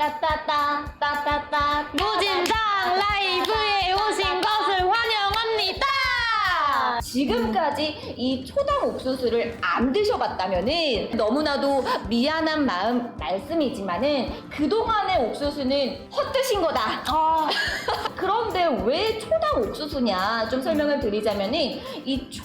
따따따 따따따 무진장 라이브에 오신 것을 환영합니다. 지금까지 이 초당 옥수수를 안 드셔봤다면은 너무나도 미안한 마음 말씀이지만은 그동안의 옥수수는 헛드신 거다. 아, 그런데 왜 초당 옥수수냐 좀 설명을 드리자면은 이 초,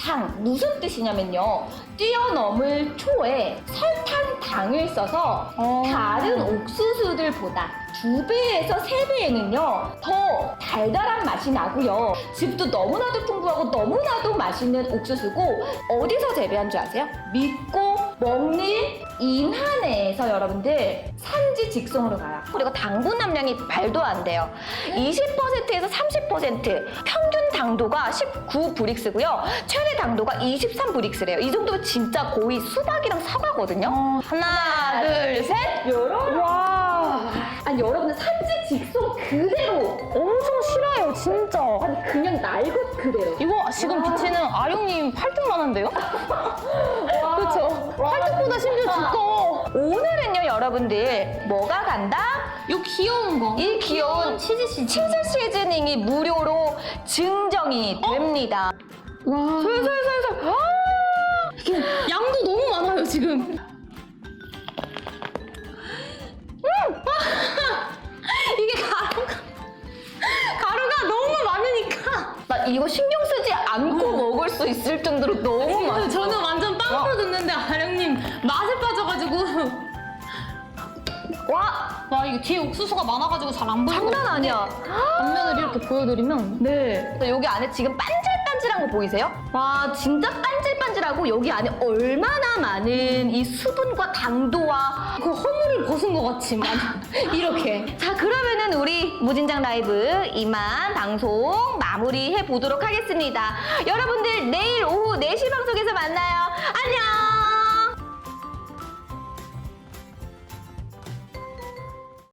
당 무슨 뜻이냐면요 뛰어넘을 초에 설탕 당을 써서 어. 다른 옥수수 들보다 두 배에서 세 배에는요 더 달달한 맛이 나고요. 즙도 너무나도 풍부하고 너무나도 맛있는 옥수수고 어디서 재배한 줄 아세요? 믿고 먹는 인하내에서 여러분들 산지 직송으로 가요. 그리고 당분 함량이 말도 안 돼요. 20%에서 30% 평균 당도가 19브릭스고요. 최대 당도가 23브릭스래요. 이 정도면 진짜 거의 수박이랑 사과거든요. 어, 하나, 둘, 셋. 여러 그대로 엄청 싫어요, 진짜. 아니 그냥 날 것 그대로 이거 지금 비치는 아령님 팔뚝만 한데요? 그쵸? 팔뚝보다 심지어 두꺼워. 오늘은요 여러분들 뭐가 간다? 이 귀여운 거. 이 귀여운 치즈 씨. 치즈 시즈닝이 무료로 증정이 됩니다 와. 솔솔솔솔 와! 이게 양도 너무 많아요, 지금. 이거 신경 쓰지 않고 먹을 수 있을 정도로 너무 많아 저는 완전 빵으로 듣는데 아령님 맛에 빠져가지고. 와 와, 이게 뒤에 옥수수가 많아가지고 잘 안 보이고. 장난 아니야 앞면을 이렇게 보여드리면. 네. 여기 안에 지금 반질 반질한 거 보이세요? 와, 진짜 반질반질하고 여기 안에 얼마나 많은 이 수분과 당도와 그 허물을 벗은 것막 이렇게. 자, 그러면은 우리 무진장 라이브 이만 방송 마무리해 보도록 하겠습니다. 여러분들 내일 오후 4시 방송에서 만나요.